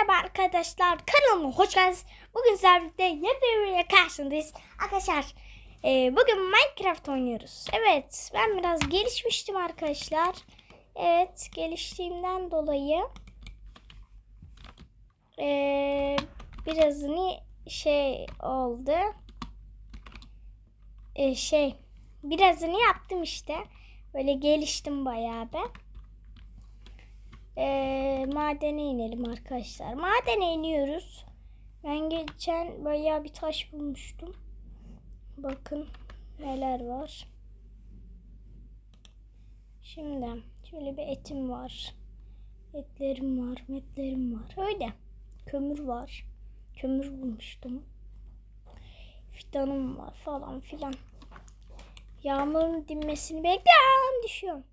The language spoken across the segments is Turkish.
Merhaba arkadaşlar kanalıma hoş geldiniz. Bugün sizlerle yepyeni karşınızdayız. Arkadaşlar e, bugün Minecraft oynuyoruz. Evet ben biraz gelişmiştim arkadaşlar. Evet geliştiğimden dolayı e, birazını şey oldu. E, şey birazını yaptım işte. Böyle geliştim bayağı be. Ee, madene inelim arkadaşlar. Madene iniyoruz. Ben geçen bayağı bir taş bulmuştum. Bakın neler var. Şimdi şöyle bir etim var. Etlerim var, metlerim var. Öyle. Kömür var. Kömür bulmuştum. Fidanım var falan filan. Yağmurun dinmesini bekliyorum. Düşüyorum.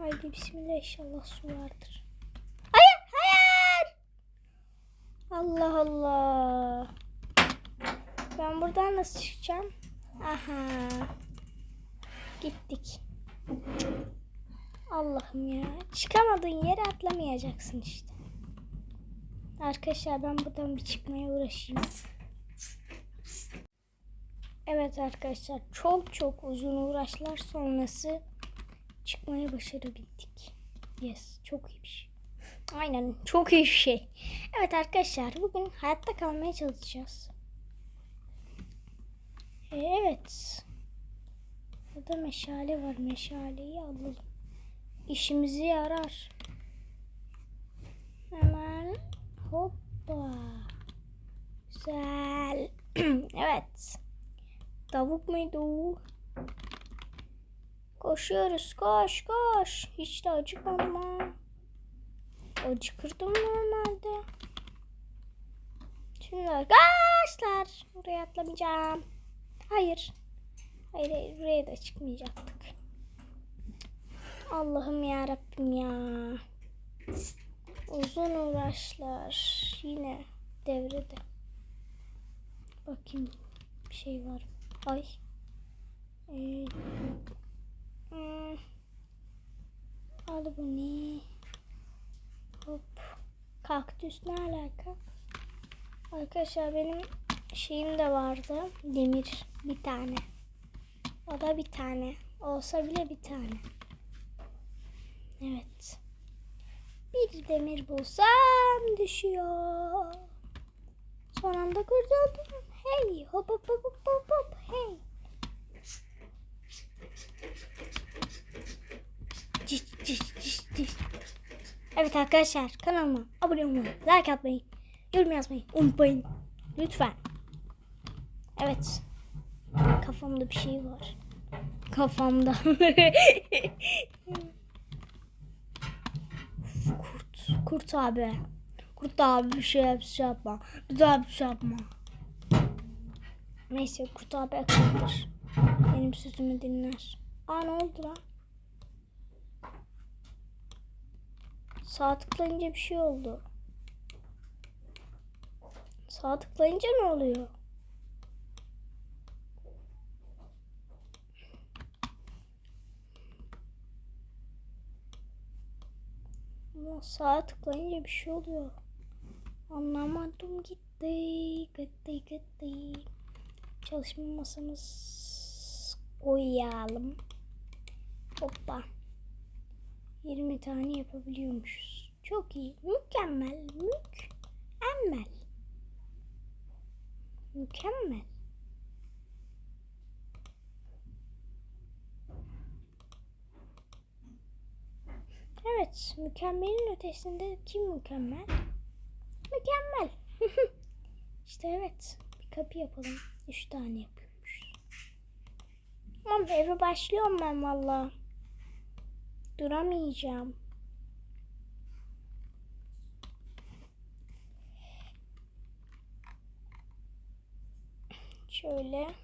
Haydi bismillah inşallah su vardır. Hayır hayır. Allah Allah. Ben buradan nasıl çıkacağım? Aha. Gittik. Allah'ım ya. Çıkamadığın yere atlamayacaksın işte. Arkadaşlar ben buradan bir çıkmaya uğraşayım. Evet arkadaşlar çok çok uzun uğraşlar sonrası çıkmayı başarabildik. Yes, çok iyi bir şey. Aynen, çok iyi bir şey. Evet arkadaşlar, bugün hayatta kalmaya çalışacağız. Ee, evet. Burada meşale var. Meşaleyi alalım. İşimizi yarar. Hemen hoppa. Güzel. evet. Tavuk muydu? Koşuyoruz koş koş. Hiç de acıkmadım ha. Acıkırdım normalde. Şimdi arkadaşlar buraya atlamayacağım. Hayır. Hayır hayır buraya da çıkmayacaktık. Allah'ım ya Rabbim ya. Uzun uğraşlar yine devrede. Bakayım bir şey var. Ay. Ee, Hmm. Bu ne? Hop. Kaktüs ne alaka? Arkadaşlar benim şeyim de vardı. Demir bir tane. O da bir tane. Olsa bile bir tane. Evet. Bir demir bulsam düşüyor. Son anda kurtuldum. Hey hop hop hop Evet arkadaşlar kanalıma abone olmayı, like atmayı, yorum yazmayı unutmayın. Lütfen. Evet. Kafamda bir şey var. Kafamda. kurt. Kurt abi. Kurt abi bir şey, yap, şey yapma. Kurt abi bir şey yapma. Neyse kurt abi akıllıdır. Benim sözümü dinler. Aa ne oldu lan? Sağ tıklayınca bir şey oldu. Sağ tıklayınca ne oluyor? Ama sağa tıklayınca bir şey oluyor. Anlamadım gitti. Gitti gitti. Çalışma masamız koyalım. Hoppa. 20 tane yapabiliyormuşuz. Çok iyi. Mükemmel. Mükemmel. Mükemmel. Evet, mükemmelin ötesinde kim mükemmel? Mükemmel. işte evet, bir kapı yapalım. Üç tane yapıyormuş. Tamam eve başlıyorum ben valla. Duramayacağım. Şöyle.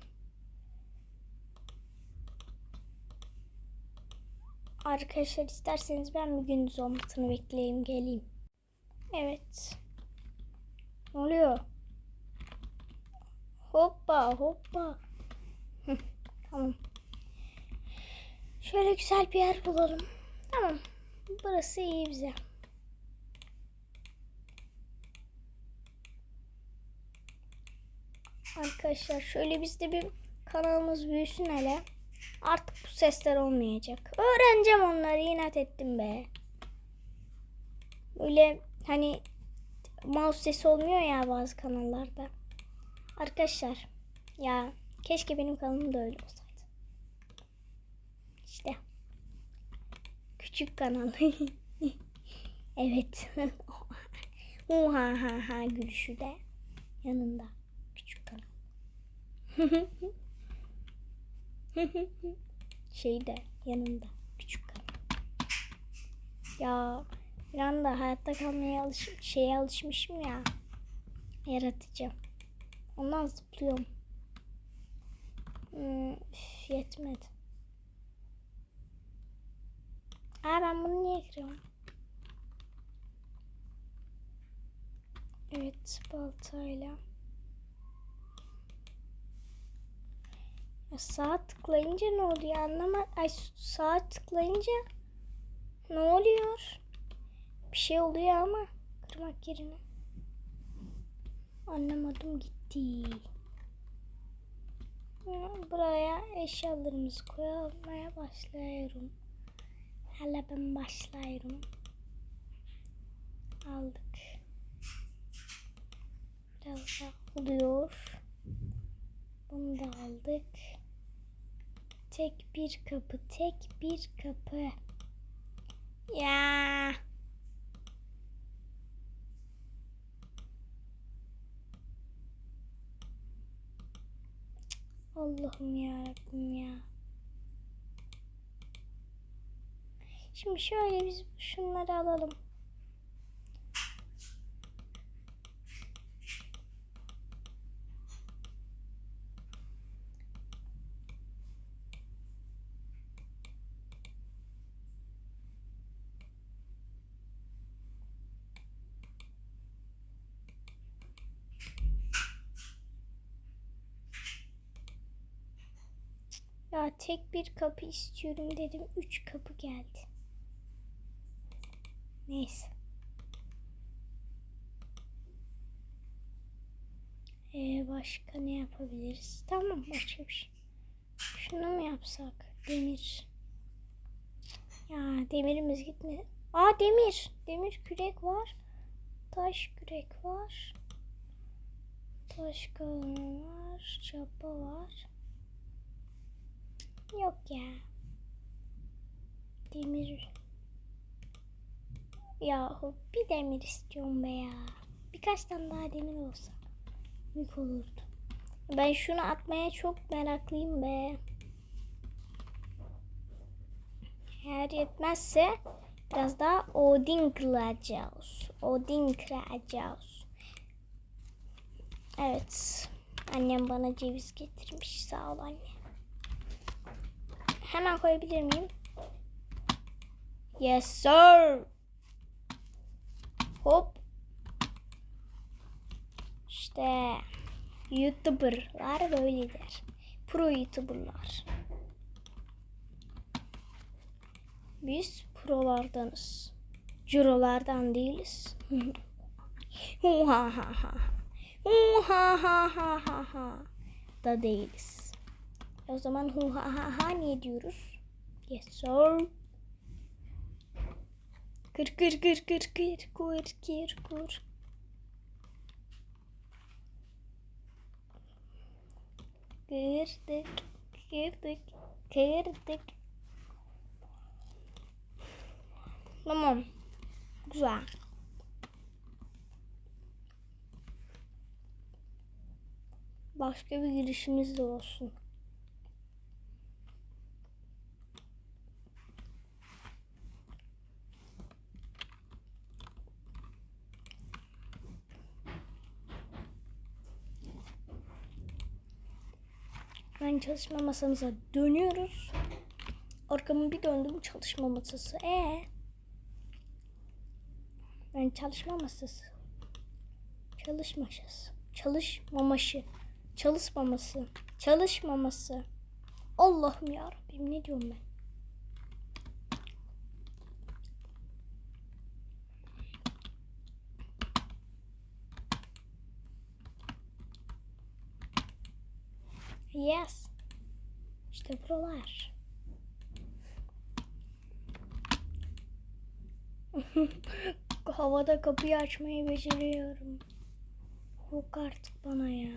Arkadaşlar isterseniz ben bir gündüz olmasını bekleyeyim geleyim. Evet. Ne oluyor? Hoppa hoppa. Tamam. Şöyle güzel bir yer bulalım. Tamam. Burası iyi bize. Arkadaşlar şöyle bizde bir kanalımız büyüsün hele. Artık bu sesler olmayacak. Öğreneceğim onları inat ettim be. Böyle hani mouse sesi olmuyor ya bazı kanallarda. Arkadaşlar ya keşke benim kanalım da öyle olsaydı. İşte. Küçük kanal. evet. Uha ha ha gülüşü de yanında. Küçük kanal. şey de yanında. Küçük kanal. Ya bir anda hayatta kalmaya alış şeye alışmışım ya. Yaratıcı. Ondan zıplıyorum. Hmm, üf, yetmedi. Aa ben bunu niye kırıyorum? Evet baltayla. Ya sağa tıklayınca ne oluyor anlama. Ay sağa tıklayınca ne oluyor? Bir şey oluyor ama kırmak yerine. Anlamadım gitti. Buraya eşyalarımızı koymaya başlıyorum. Hala ben başlıyorum. Aldık. Biraz daha oluyor. Bunu da aldık. Tek bir kapı, tek bir kapı. Ya. Allah'ım ya Rabbim ya. Şimdi şöyle biz şunları alalım. Ya tek bir kapı istiyorum dedim. Üç kapı geldi. Neyse. Ee, başka ne yapabiliriz? Tamam başka bir şey. Şunu mu yapsak? Demir. Ya demirimiz gitmedi. Aa demir. Demir kürek var. Taş kürek var. Taş kalın var. Çapa var. Yok ya. Demir. Yahu bir demir istiyorum be ya. Birkaç tane daha demir olsa. Büyük olurdu. Ben şunu atmaya çok meraklıyım be. Eğer yetmezse biraz daha Odin kıracağız. Odin kıracağız. Evet. Annem bana ceviz getirmiş. Sağ ol anne. Hemen koyabilir miyim? Yes sir. Hop. İşte YouTuber'lar böyledir. Pro YouTuber'lar. Biz prolardanız. Cirolardan değiliz. Ha ha ha. Ha ha ha ha ha. Da değiliz. O zaman hu ha ha ha ne diyoruz? Yes sir. Kır kır kır kır kır kır kır kır. Kırdık, kırdık, kırdık. Tamam. Güzel. Başka bir girişimiz de olsun. Ben çalışma masamıza dönüyoruz. Arkamı bir döndüm çalışma masası. Ee, ben çalışma masası. Çalışmaşası. Çalışmaması. Çalışmaması. Çalışmaması. Allah'ım ya Rabbim ne diyorum ben? Yes. İşte buralar. Havada kapıyı açmayı beceriyorum. Yok artık bana ya.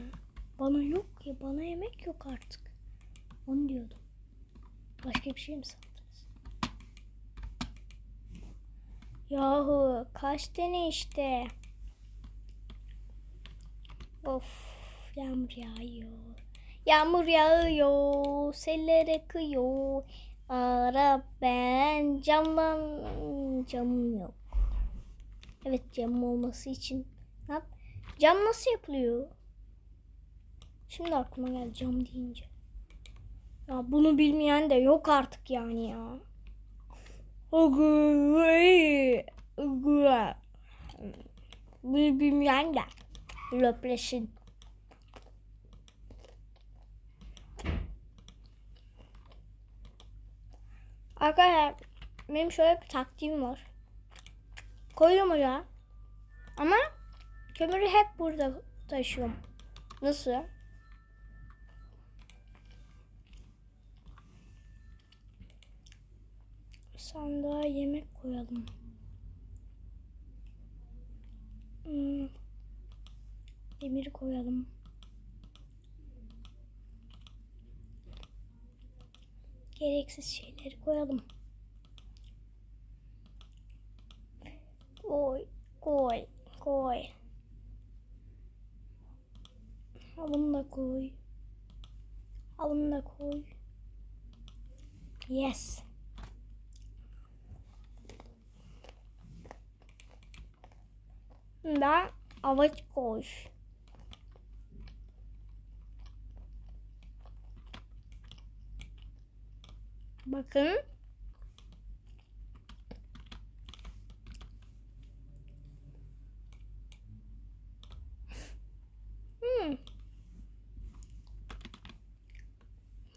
Bana yok ya. Bana yemek yok artık. Onu diyordum. Başka bir şey mi sandınız? Yahu kaç tane işte. Of yağmur yağıyor. Yağmur yağıyor, seller akıyor. Ara ben camdan camım yok. Evet camım olması için ne yap? Cam nasıl yapılıyor? Şimdi aklıma geldi cam deyince. Ya bunu bilmeyen de yok artık yani ya. Bilmeyen de löpleşin. Arkadaşlar benim şöyle bir taktiğim var. Koyuyorum ocağa. Ama kömürü hep burada taşıyorum. Nasıl? Sandığa yemek koyalım. Hmm. Demir koyalım. Gereksiz şeyleri koyalım. Koy, koy, koy. Ha, Bunu da koy. Ha, Bunu da koy. Yes. Ben avaç koy. Bakın. Hmm.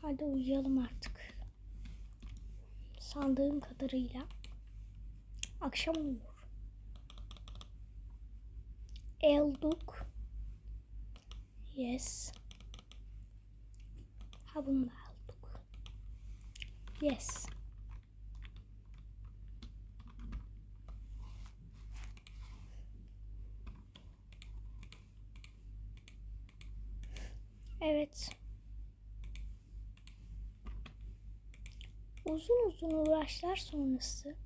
Hadi uyuyalım artık. Sandığım kadarıyla akşam oluyor. Elduk. Yes. Ha aldık. Yes. Evet. Uzun uzun uğraşlar sonrası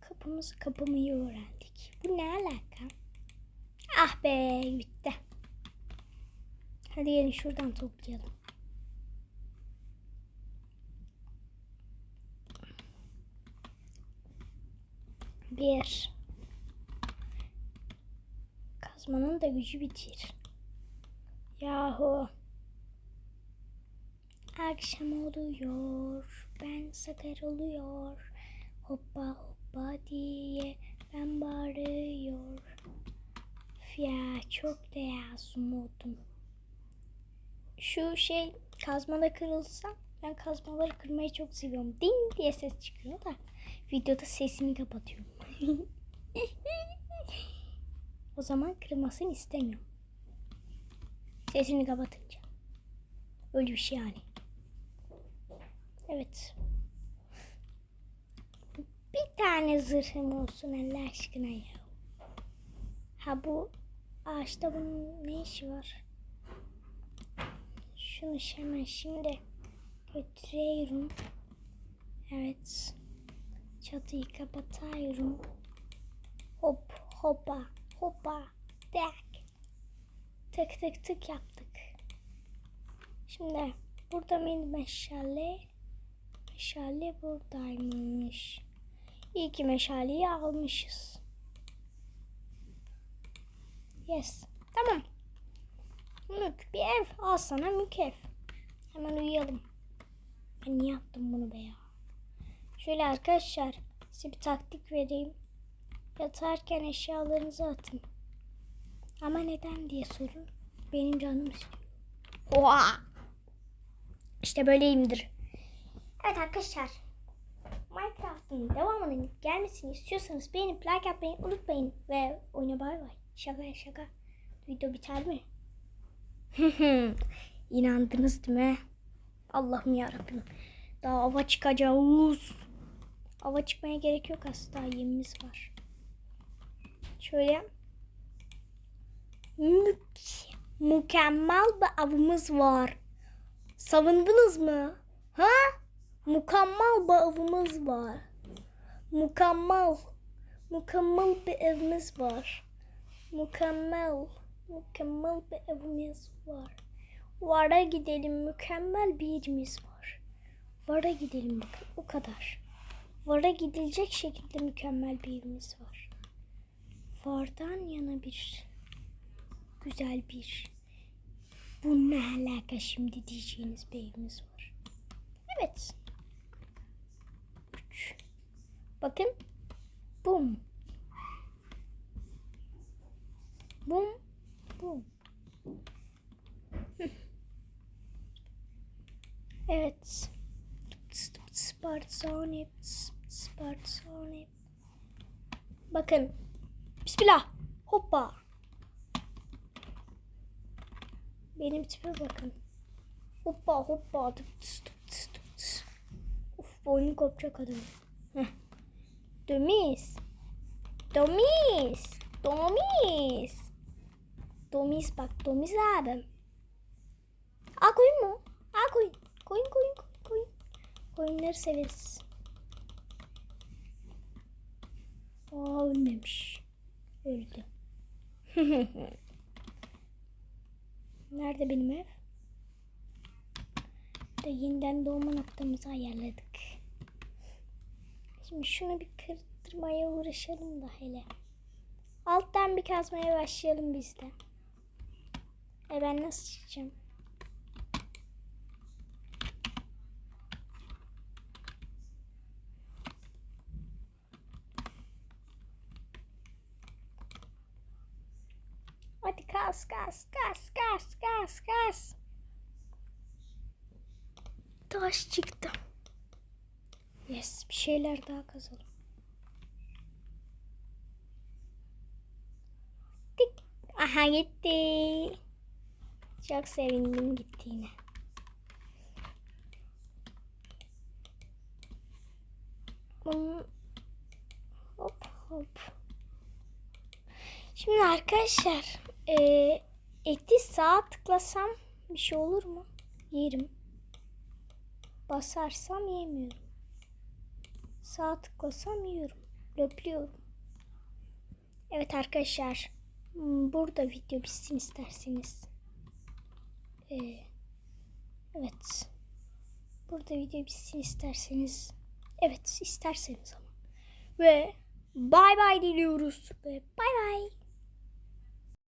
kapımızı kapamayı öğrendik. Bu ne alaka? Ah be bitti. Hadi gelin şuradan toplayalım. Bir. Kazmanın da gücü bitir. Yahu. Akşam oluyor. Ben sakar oluyor. Hoppa hoppa diye ben bağırıyor. Ya çok da oldum. Şu şey kazmada kırılsa ben kazmaları kırmayı çok seviyorum. Ding diye ses çıkıyor da videoda sesini kapatıyorum. O zaman kırılmasını istemiyorum. Sesini kapatınca. Öyle bir şey yani. Evet. Bir tane zırhım olsun Allah aşkına ya. Ha bu ağaçta bunun ne işi var? Şunu hemen şimdi götürüyorum. Evet. Çatıyı kapatıyorum. Hop hoppa hoppa tek. Tık tık tık yaptık. Şimdi burada mıydı meşale? Meşale buradaymış. İyi ki meşaleyi almışız. Yes. Tamam. Mük bir ev. Al sana mük ev. Hemen uyuyalım. Ben niye yaptım bunu be ya? Şöyle arkadaşlar size bir taktik vereyim. Yatarken eşyalarınızı atın. Ama neden diye sorun. Benim canım istiyor. Oha! İşte böyleyimdir. Evet arkadaşlar. Minecraft'ın devamının gelmesini istiyorsanız beğenip like yapmayı unutmayın. Ve oyuna bay bay. Şaka şaka. Video biter mi? İnandınız değil mi? Allah'ım yarabbim. Daha ava çıkacağız. Ava çıkmaya gerek yok aslında. Yemimiz var. Şöyle. Mük- mükemmel bir avımız var. Savundunuz mu? Ha? Mükemmel bir avımız var. Mükemmel. Mükemmel bir evimiz var. Mükemmel. Mükemmel bir evimiz var. Vara gidelim. Mükemmel bir yerimiz var. Vara gidelim bakın. O kadar. Vara gidilecek şekilde mükemmel bir yerimiz var. Vardan yana bir güzel bir bu ne alaka şimdi diyeceğiniz bir evimiz var. Evet. Üç. Bakın. Bum. Bum. Bum. Evet. Spartani. Spartani. Bakın. Bismillah. Hoppa. Benim tipe bakın. Hoppa hoppa. Tıp tıs tıp tıs tıp tıs. Of boynu kopacak adam. Heh. Domis. Domis. Domis. Domis bak Domis abim. Aa koyun mu? Aa koyun. Koyun koyun koyun koyun. Koyunları severiz. Aa ölmemiş. Öldü. Nerede benim ev? De yeniden doğma noktamızı ayarladık. Şimdi şunu bir kırdırmaya uğraşalım da hele. Alttan bir kazmaya başlayalım biz de. E ben nasıl çıkacağım? Hadi kas kas kas kas kas kas. Taş çıktı. Yes bir şeyler daha kazalım. Tik. Aha gitti. Çok sevindim gittiğine. Hop hop. Şimdi arkadaşlar eee eti sağa tıklasam bir şey olur mu? Yerim. Basarsam yemiyorum. Sağa tıklasam yiyorum. Löplüyorum. Evet arkadaşlar. hmm, Burada video bitsin isterseniz. Ee, evet. Burada video bitsin isterseniz. Evet isterseniz ama. Ve bay bay diliyoruz. Ve bay bay.